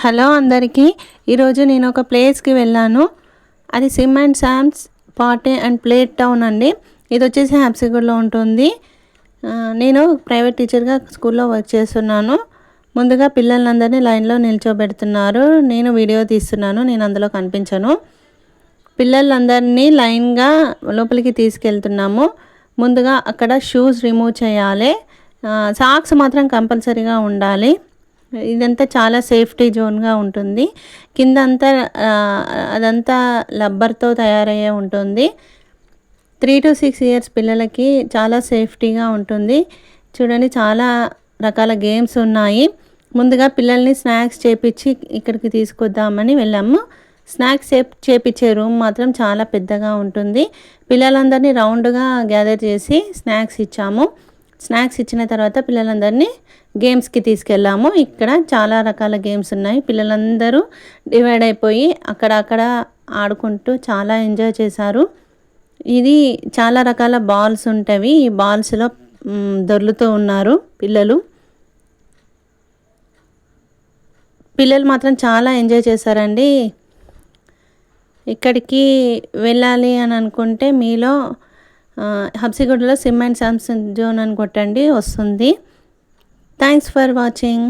Hello అందరికీ. ఈరోజు నేను ఒక ప్లేస్కి వెళ్ళాను. అది sim and sam's party and plate town అండి. ఇది వచ్చేసి హ్యాప్సిగూడ్లో ఉంటుంది. నేను ప్రైవేట్ టీచర్గా స్కూల్లో వర్క్ చేస్తున్నాను. ముందుగా పిల్లలందరినీ లైన్లో నిల్చోబెడుతున్నారు. నేను వీడియో తీస్తున్నాను నేను అందులో కనిపించను. పిల్లలందరినీ లైన్గా లోపలికి తీసుకెళ్తున్నాము. ముందుగా అక్కడ షూస్ రిమూవ్ చేయాలి. సాక్స్ మాత్రం కంపల్సరీగా ఉండాలి. ఇదంతా చాలా సేఫ్టీ జోన్గా ఉంటుంది. కింద అంతా అదంతా లబ్బర్తో తయారయ్యే ఉంటుంది. త్రీ టు సిక్స్ ఇయర్స్ పిల్లలకి చాలా సేఫ్టీగా ఉంటుంది. చూడండి చాలా రకాల గేమ్స్ ఉన్నాయి. ముందుగా పిల్లల్ని స్నాక్స్ చేపించి ఇక్కడికి తీసుకొద్దామని వెళ్ళాము. స్నాక్స్ చేపించే రూమ్ మాత్రం చాలా పెద్దగా ఉంటుంది. పిల్లలందరినీ రౌండ్గా గ్యాదర్ చేసి స్నాక్స్ ఇచ్చాము. స్నాక్స్ ఇచ్చిన తర్వాత పిల్లలందరినీ గేమ్స్కి తీసుకెళ్ళాము. ఇక్కడ చాలా రకాల గేమ్స్ ఉన్నాయి. పిల్లలందరూ డివైడ్ అయిపోయి అక్కడ అక్కడ ఆడుకుంటూ చాలా ఎంజాయ్ చేశారు. ఇది చాలా రకాల బాల్స్ ఉంటవి ఈ బాల్స్లో దొర్లుతూ ఉన్నారు పిల్లలు. పిల్లలు మాత్రం చాలా ఎంజాయ్ చేశారండి. ఇక్కడికి వెళ్ళాలి అని అనుకుంటే మీలో హబ్సిగూడలో సిమ్ అండ్ సామ్సంగ్ జోన్ అని కొట్టండి వస్తుంది. Thanks for watching